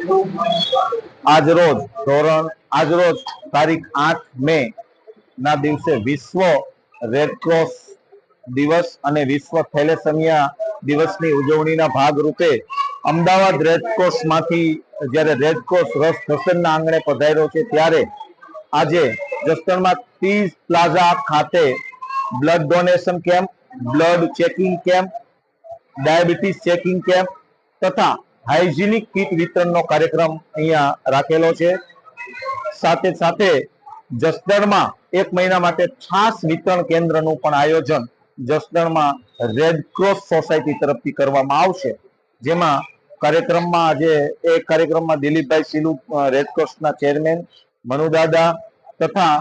આજરોજ ધોરણ આજરોજ તારીખ આઠ મે ના દિવસે વિશ્વ રેડક્રોસ દિવસ અને વિશ્વ થેલેસમિયા દિવસની ઉજવણીના ભાગરૂપે અમદાવાદ રેડક્રોસમાંથી જ્યારે રેડક્રોસ રસ હસનના આંગણે પધાર્યો છે ત્યારે આજે જસદણમાં ત્રીસ પ્લાઝા ખાતે blood donation camp blood checking camp diabetes checking camp તથા હાઇજેનિક કીટ વિતરણનો કાર્યક્રમ અહીંયા રાખેલો છે. સાથે સાથે જસદણમાં એક મહિના માટે છાસ વિતરણ કેન્દ્રનું પણ આયોજન જસદણમાં રેડક્રોસ સોસાયટી તરફથી કરવામાં આવશે. જેમાં કાર્યક્રમમાં આજે એ કાર્યક્રમમાં દિલીપભાઈ સિલુ રેડ ક્રોસના ચેરમેન મનુદાદા તથા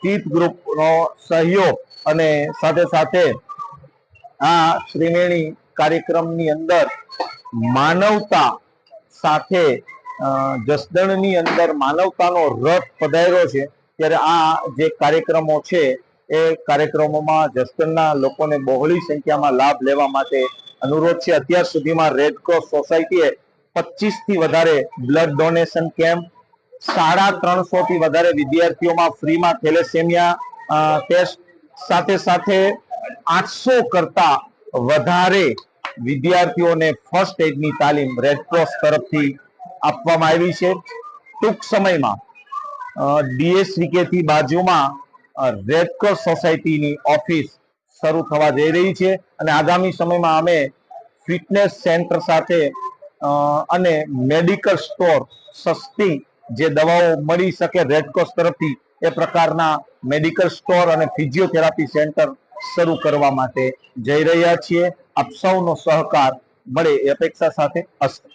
ચીફ ગ્રુપનો સહયોગ અને સાથે સાથે આ ત્રિવેણી કાર્યક્રમની અંદર માનવતા સાથે જસદણની અંદર માનવતાનો રથ પધાર્યો છે, ત્યારે આ જે કાર્યક્રમો છે, એ કાર્યક્રમોમાં જસદણના લોકોને બહોળી સંખ્યામાં લાભ લેવા માટે અનુરોધ છે. અત્યાર સુધીમાં રેડક્રોસ સોસાયટીએ પચીસથી વધારે બ્લડ ડોનેશન કેમ્પ સાડા ત્રણસો થી વધારે વિદ્યાર્થીઓમાં ફ્રીમાં થેલેસેમિયા ટેસ્ટ સાથે સાથે આઠસો કરતા વધારે વિદ્યાર્થીઓને ફર્સ્ટ એડની તાલીમ રેડક્રોસ તરફથી આપવામાં આવી છે. ટૂંક સમયમાં ડીએસવીકેથી બાજુમાં રેડક્રોસ સોસાયટીની ઓફિસ શરૂ થવા જઈ રહી છે અને આગામી સમયમાં અમે ફિટનેસ સેન્ટર સાથે અને મેડિકલ સ્ટોર સસ્તી જે દવાઓ મળી શકે રેડક્રોસ તરફથી એ પ્રકારના મેડિકલ સ્ટોર અને ફિઝિયોથેરાપી સેન્ટર શરૂ કરવા માટે જઈ રહ્યા છીએ. આપ સૌનો સહકાર મળે એ અપેક્ષા સાથે અસ્તુ